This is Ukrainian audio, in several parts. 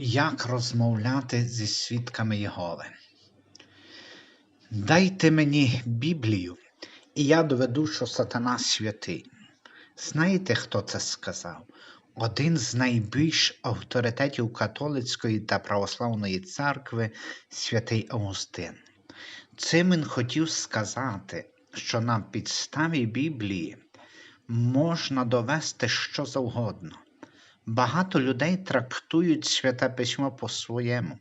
Як розмовляти зі свідками Єгови? Дайте мені Біблію, і я доведу, що сатана святий. Знаєте, хто це сказав? Один з найбільш авторитетів католицької та православної церкви святий Августин. Цим він хотів сказати, що на підставі Біблії можна довести що завгодно. Багато людей трактують святе письмо по-своєму,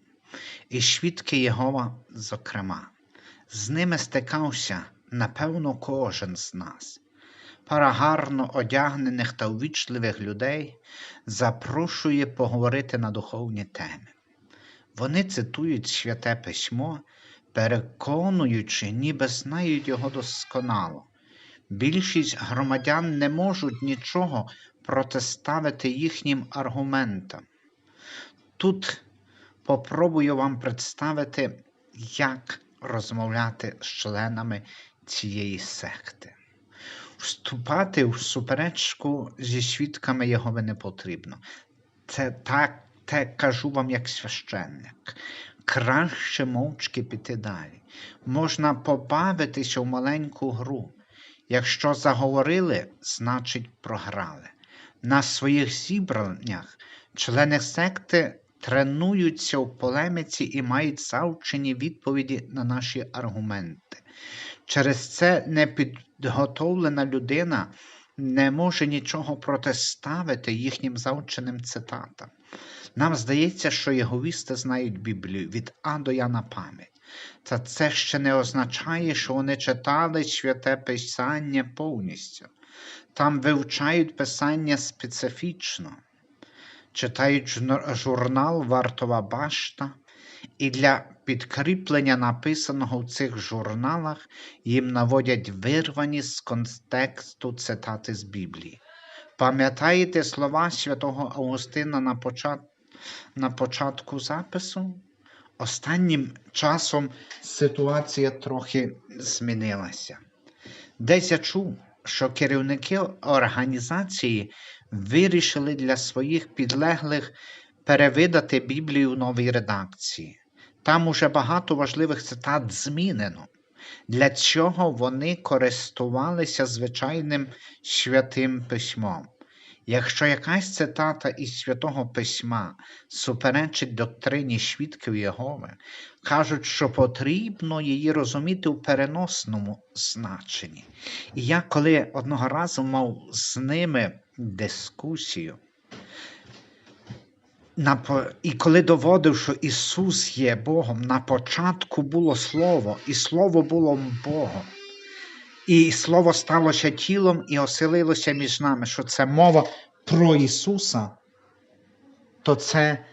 і свідки Єгова, зокрема, з ними стикався, напевно, кожен з нас. Пара гарно одягнених та увічливих людей запрошує поговорити на духовні теми. Вони цитують святе письмо, переконуючи, ніби знають його досконало. Більшість громадян не можуть нічого протиставити їхнім аргументам. Тут попробую вам представити, як розмовляти з членами цієї секти. Вступати в суперечку зі свідками Єгови не потрібно. Це так те кажу вам як священник. Краще мовчки піти далі. Можна побавитися в маленьку гру. Якщо заговорили, значить програли. На своїх зібраннях члени секти тренуються в полеміці і мають завчені відповіді на наші аргументи. Через це непідготовлена людина не може нічого протиставити їхнім завченим цитатам. Нам здається, що єговісти знають Біблію від А до Я на пам'ять. Та це ще не означає, що вони читали святе Писання повністю. Там вивчають писання специфічно, читають журнал Вартова башта, і для підкріплення написаного в цих журналах їм наводять вирвані з контексту цитати з Біблії. Пам'ятаєте слова святого Августина на, почат... на початку запису? Останнім часом ситуація трохи змінилася. Десь я чув, що керівники організації вирішили для своїх підлеглих перевидати Біблію в новій редакції. Там уже багато важливих цитат змінено. Для чого вони користувалися звичайним святим письмом. Якщо якась цитата із святого письма суперечить доктрині свідків Єгови, кажуть, що потрібно її розуміти у переносному значенні. І я коли одного разу мав з ними дискусію, і коли доводив, що Ісус є Богом, на початку було Слово, і Слово було Богом. І Слово сталося тілом і оселилося між нами, що це мова про Ісуса, то це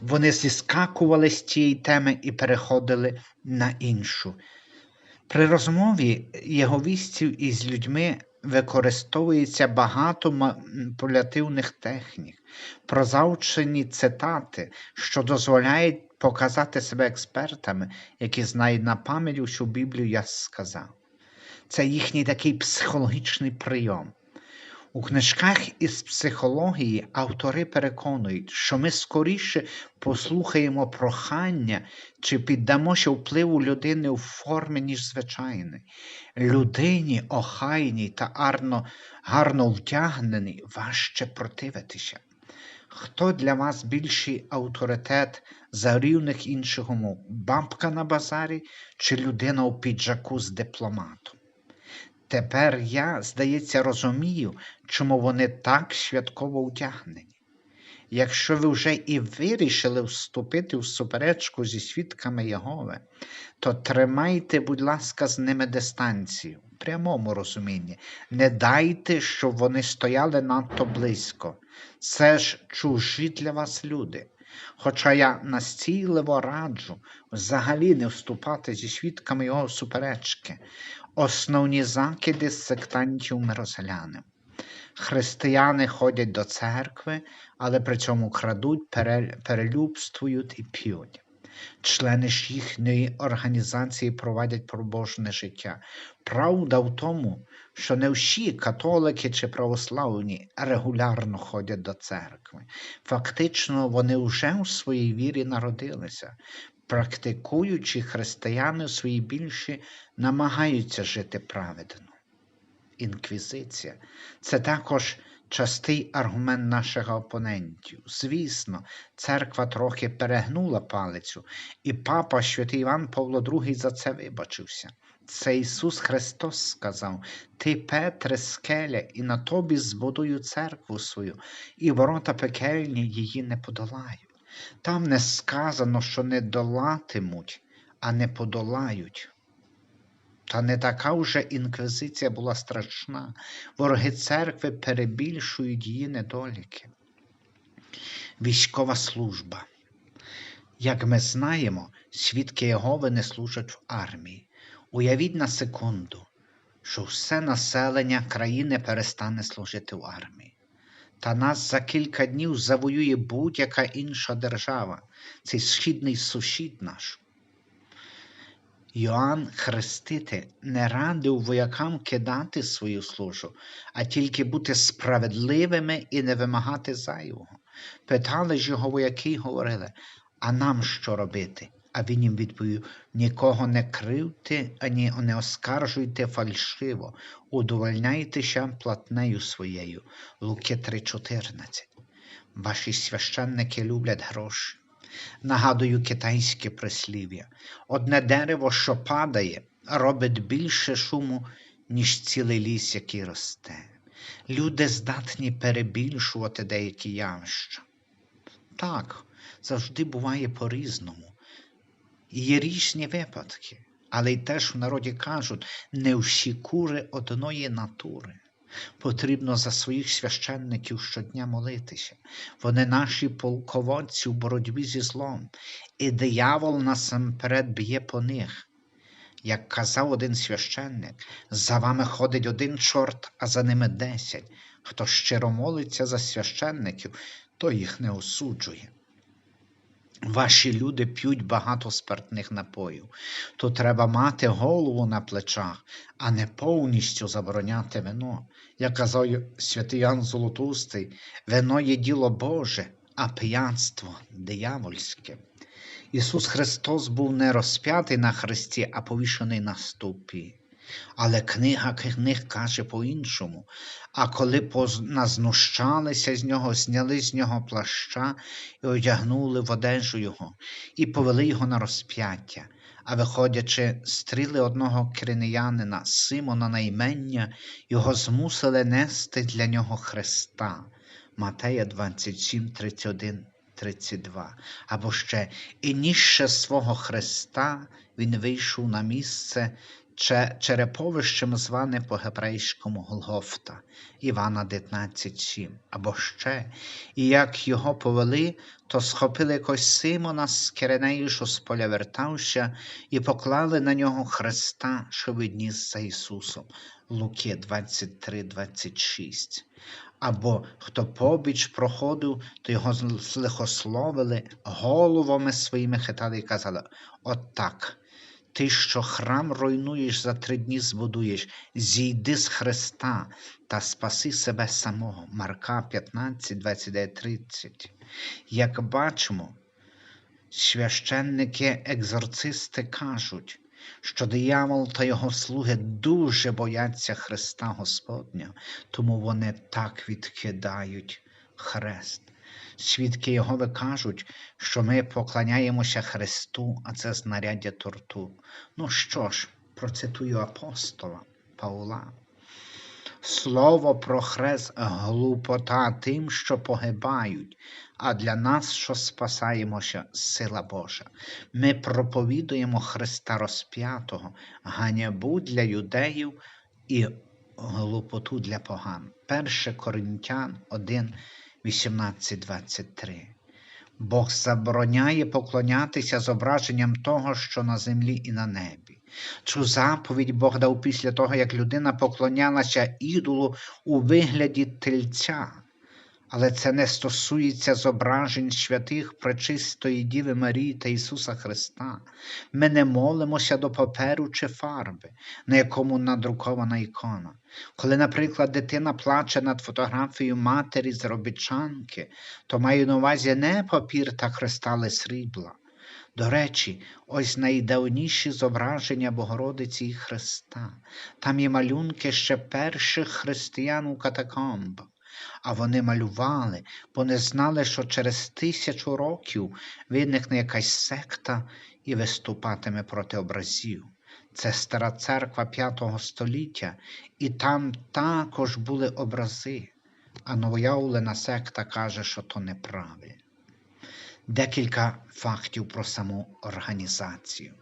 вони зіскакували з цієї теми і переходили на іншу. При розмові єговістів із людьми використовується багато маніпулятивних технік, прозавчені цитати, що дозволяють показати себе експертами, які знають на пам'ять усю Біблію я сказав. Це їхній такий психологічний прийом. У книжках із психології автори переконують, що ми скоріше послухаємо прохання чи піддамося впливу людини у формі, ніж звичайної. Людині охайній та гарно, гарно втягненій важче противитися. Хто для вас більший авторитет за рівних інших умов? Бабка на базарі чи людина у піджаку з дипломатом? Тепер я, здається, розумію, чому вони так святково вдягнені. Якщо ви вже і вирішили вступити в суперечку зі свідками Єгови, то тримайте, будь ласка, з ними дистанцію, в прямому розумінні. Не дайте, щоб вони стояли надто близько. Це ж чужі для вас люди. Хоча я настійливо раджу взагалі не вступати зі свідками його суперечки, основні закиди сектантів ми розглянемо. Християни ходять до церкви, але при цьому крадуть, перелюбствують і п'ють. Члени ж їхньої організації проводять пробожне життя. Правда в тому, що не всі католики чи православні регулярно ходять до церкви. Фактично, вони вже у своїй вірі народилися. Практикуючи християни у своїй більші намагаються жити праведно. Інквізиція це також частий аргумент наших опонентів. Звісно, церква трохи перегнула палицю, і папа святий Іван Павло II за це вибачився. Це Ісус Христос сказав: Ти, Петре, скеля, і на тобі збудую церкву свою, і ворота пекельні її не подолають. Там не сказано, що не долатимуть, а не подолають. Та не така вже інквізиція була страшна. Вороги церкви перебільшують її недоліки. Військова служба. Як ми знаємо, свідки Єгови не служать в армії. Уявіть на секунду, що все населення країни перестане служити в армії. Та нас за кілька днів завоює будь-яка інша держава, цей східний сусід наш. Йоанн Хреститель не радив воякам кидати свою службу, а тільки бути справедливими і не вимагати зайвого. Питали ж його вояки й говорили, а нам що робити? А він їм відповів: нікого не кривте, ані не оскаржуйте фальшиво, удовольняйтеся платнею своєю. Луки 3,14. Ваші священники люблять гроші. Нагадую китайське прислів'я. Одне дерево, що падає, робить більше шуму, ніж цілий ліс, який росте. Люди здатні перебільшувати деякі явища. Так, завжди буває по-різному. Є різні випадки, але й теж в народі кажуть, не всі кури одної натури. Потрібно за своїх священників щодня молитися. Вони наші полководці в боротьбі зі злом, і диявол насамперед б'є по них. Як казав один священник, за вами ходить один чорт, а за ними десять. Хто щиро молиться за священників, то їх не осуджує. Ваші люди п'ють багато спиртних напоїв, то треба мати голову на плечах, а не повністю забороняти вино. Як казав святий Ян Золотустий, вино є діло Боже, а п'янство диявольське. Ісус Христос був не розп'ятий на хресті, а повішений на ступі. Але книга книг каже по-іншому. А коли назнущалися з нього, зняли з нього плаща і одягнули в одежу його, і повели його на розп'яття. А виходячи, стріли одного киринеянина, Симона на імення, його змусили нести для нього Христа. Матея 27, 31, 32. Або ще і ніжче свого Христа він вийшов на місце череповищем зване по-гебрейському Голгофта, Івана 19,7. Або ще, і як його повели, то схопили якось Симона з Киренею, що з поля вертався, і поклали на нього Христа, що відніс за Ісусом. Луки 23, 26. Або хто побіч проходив, то його злихословили, головами своїми хитали і казали: От так, ти, що храм руйнуєш за три дні збудуєш, зійди з Христа та спаси себе самого. Марка 15, 29, 30. Як бачимо, священники екзорцисти кажуть, що диявол та його слуги дуже бояться Христа Господня, тому вони так відкидають хрест. Свідки Єгови кажуть, що ми поклоняємося Христу, а це знаряддя торту. Ну що ж, процитую апостола Павла. Слово про хрест глупота тим, що погибають, а для нас, що спасаємося, сила Божа. Ми проповідуємо Христа розп'ятого, ганябу для юдеїв і глупоту для поган. 1 Коринтян 1, 18.23. Бог забороняє поклонятися зображенням того, що на землі і на небі. Цю заповідь Бог дав після того, як людина поклонялася ідолу у вигляді тельця, Але це не стосується зображень святих Пречистої Діви Марії та Ісуса Христа. Ми не молимося до паперу чи фарби, на якому надрукована ікона. Коли, наприклад, дитина плаче над фотографією матері заробітчанки, то маю на увазі не папір та кристали срібла. До речі, ось найдавніші зображення Богородиці і Христа. Там є малюнки ще перших християн у катакомбах. А вони малювали, бо не знали, що через тисячу років виникне якась секта і виступатиме проти образів. Це стара церква V століття, і там також були образи, а новоявлена секта каже, що то неправильно. Декілька фактів про саму організацію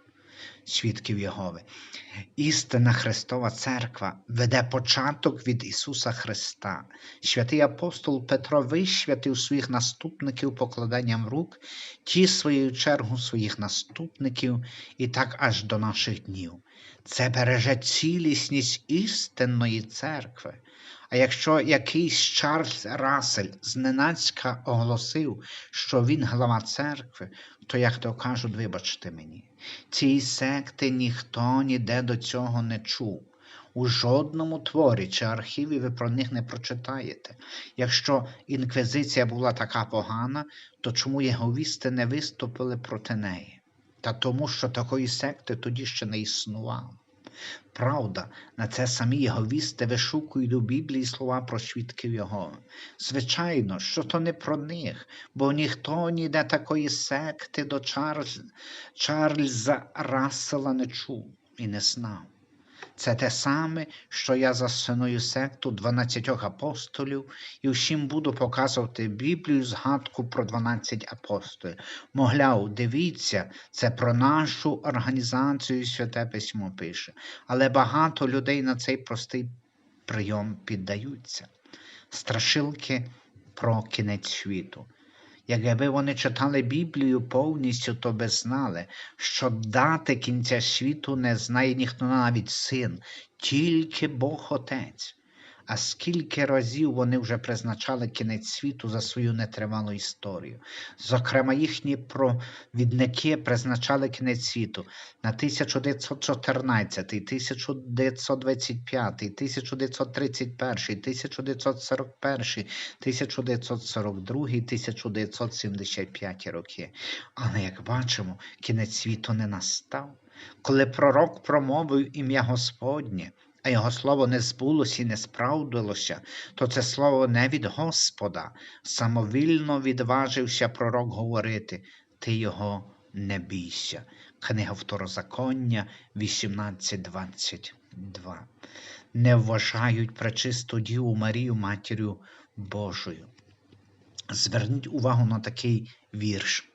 свідків Єгови. Істинна Христова Церква веде початок від Ісуса Христа. Святий апостол Петро висвятив своїх наступників покладанням рук, ті своєю чергу своїх наступників, і так аж до наших днів. Це береже цілісність істинної церкви. А якщо якийсь Чарльз Расель зненацька оголосив, що він глава церкви, то як то кажуть, вибачте мені, ці секти ніхто ніде до цього не чув. У жодному творі чи архіві ви про них не прочитаєте. Якщо інквізиція була така погана, то чому єговісти не виступили проти неї? Та тому, що такої секти тоді ще не існувало. Правда, на це самі єговісти вишукують у Біблії слова про свідків Його. Звичайно, що то не про них, бо ніхто ніде такої секти до Чарльз... Чарльза Рассела не чув і не знав. Це те саме, що я засиную секту дванадцятьох апостолів і всім буду показувати Біблію згадку про дванадцять апостолів. Мовляв, дивіться, це про нашу організацію Святе Письмо пише. Але багато людей на цей простий прийом піддаються. Страшилки про кінець світу. Якби вони читали Біблію повністю, то би знали, що дати кінця світу не знає ніхто навіть син, тільки Бог Отець. А скільки разів вони вже призначали кінець світу за свою нетривалу історію. Зокрема, їхні провідники призначали кінець світу на 1914, 1925, 1931, 1941, 1942, 1975 роки. Але, як бачимо, кінець світу не настав. Коли пророк промовив ім'я Господнє, а його слово не збулося і не справдилося, то це слово не від Господа. Самовільно відважився пророк говорити, ти його не бійся. Книга Второзаконня 18.22. Не вважають пречисту Діву Марію Матір'ю Божою. Зверніть увагу на такий вірш.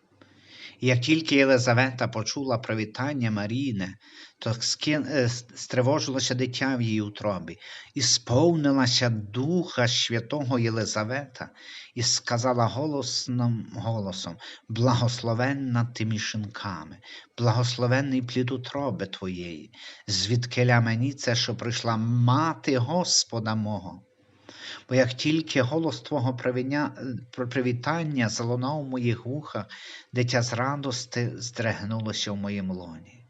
Як тільки Єлизавета почула привітання Марійне, то е, стривожилося дитя в її утробі, і сповнилася Духа Святого Єлизавета, і сказала голосним голосом: Благословенна ти між жінками, благословенний плід утроби твоєї, звідкиля мені це, що прийшла мати Господа мого. Бо як тільки голос Твого привітання залунав у моїх вухах, дитя з радости здригнулося в моїм лоні.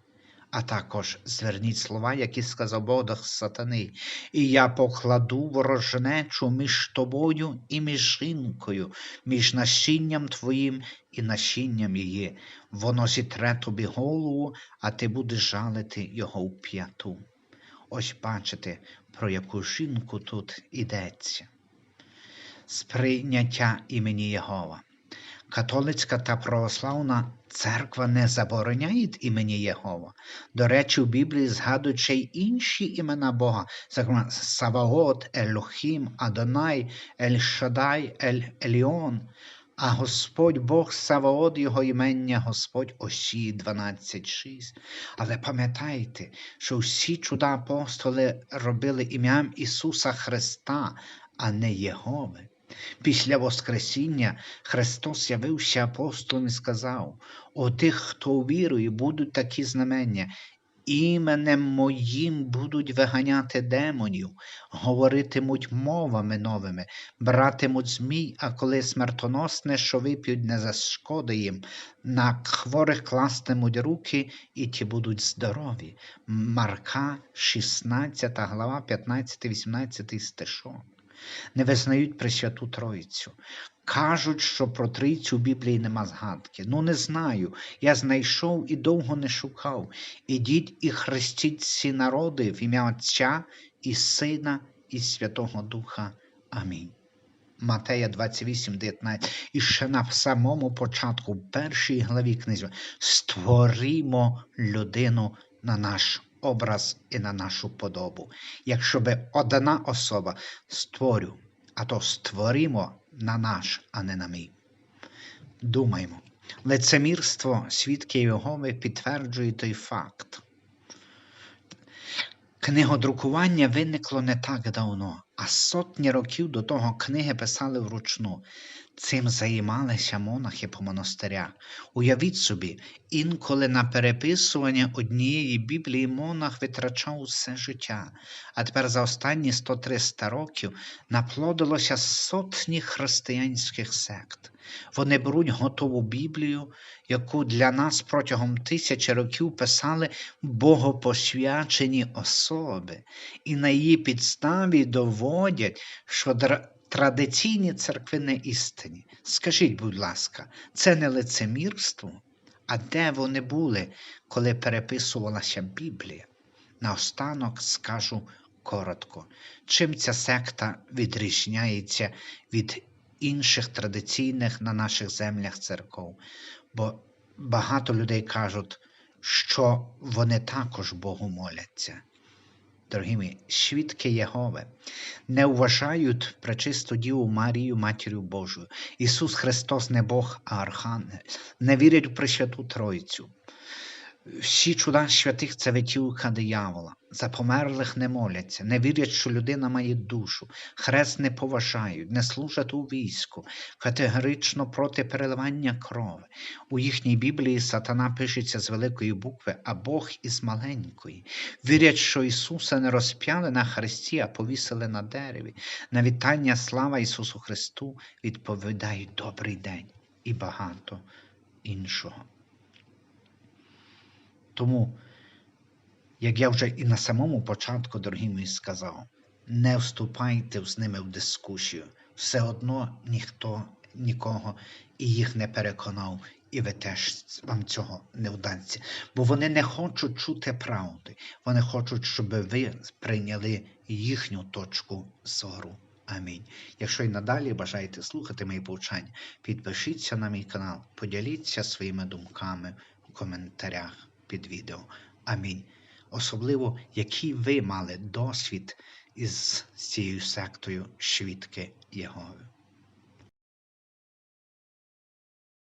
А також зверніть слова, які сказав Бог сатани, і я покладу ворожнечу між тобою і між жінкою, між насінням твоїм і насінням її. Воно зітре тобі голову, а ти будеш жалити його в п'яту. Ось бачите, про яку жінку тут йдеться. Сприйняття імені Єгова. Католицька та православна церква не забороняють імені Єгова. До речі, в Біблії згадують й інші імена Бога, зокрема Саваот, Елохім, Адонай, Ель-Шадай, Ель-Еліон. А Господь Бог Саваот, його імення, Господь Осі 12.6. Але пам'ятайте, що всі чуда апостоли робили ім'ям Ісуса Христа, а не Єгови. Після Воскресіння Христос явився апостолом і сказав: у тих, хто вірує, будуть такі знамення. Іменем моїм будуть виганяти демонів, говоритимуть мовами новими, братимуть змій, а коли смертоносне, що вип'ють, не зашкоди їм, на хворих кластимуть руки, і ті будуть здорові. Марка, 16 глава, 15-18 стишок. Не визнають Пресвяту Троїцю. Кажуть, що про трійцю в Біблії нема згадки. Ну, не знаю. Я знайшов і довго не шукав. Ідіть і хрестіть всі народи в ім'я Отця і Сина, і Святого Духа. Амінь. Матея 28, 19. І ще на самому початку, в першій главі книзі, створімо людину на наш образ і на нашу подобу. Якщо би одна особа створю, а то створімо на наш, а не на мій. Думаймо. Лицемірство свідки Єгови підтверджує той факт. Книгодрукування виникло не так давно, а сотні років до того книги писали вручну. Цим займалися монахи по монастирях. Уявіть собі, інколи на переписування однієї Біблії монах витрачав усе життя, а тепер за останні 100-300 років наплодилося сотні християнських сект. Вони беруть готову Біблію, яку для нас протягом тисячі років писали богопосвячені особи, і на її підставі доводять, що традиційні церкви не істинні. Скажіть, будь ласка, це не лицемірство? А де вони були, коли переписувалася Біблія? Наостанок скажу коротко, чим ця секта відрізняється від інших традиційних на наших землях церков. Бо багато людей кажуть, що вони також Богу моляться. Дорогі мої, свідки Єгови не вважають пречисту Діву Марію Матір'ю Божою. Ісус Христос не Бог, а Архангел. Не вірять в Пресвяту Тройцю. Всі чуда святих це витівка диявола. За померлих не моляться, не вірять, що людина має душу, хрест не поважають, не служать у війську, категорично проти переливання крови. У їхній Біблії сатана пишеться з великої букви, а Бог із маленької. Вірять, що Ісуса не розп'яли на хресті, а повісили на дереві. На вітання слава Ісусу Христу відповідають добрий день і багато іншого. Тому, як я вже і на самому початку, дорогі мої, сказав, не вступайте з ними в дискусію. Все одно ніхто нікого і їх не переконав, і ви теж вам цього не вдасться. Бо вони не хочуть чути правди, вони хочуть, щоб ви прийняли їхню точку зору. Амінь. Якщо і надалі бажаєте слухати мої повчання, підпишіться на мій канал, поділіться своїми думками у коментарях під відео. Амінь. Особливо, який ви мали досвід із цією сектою свідки Єгови.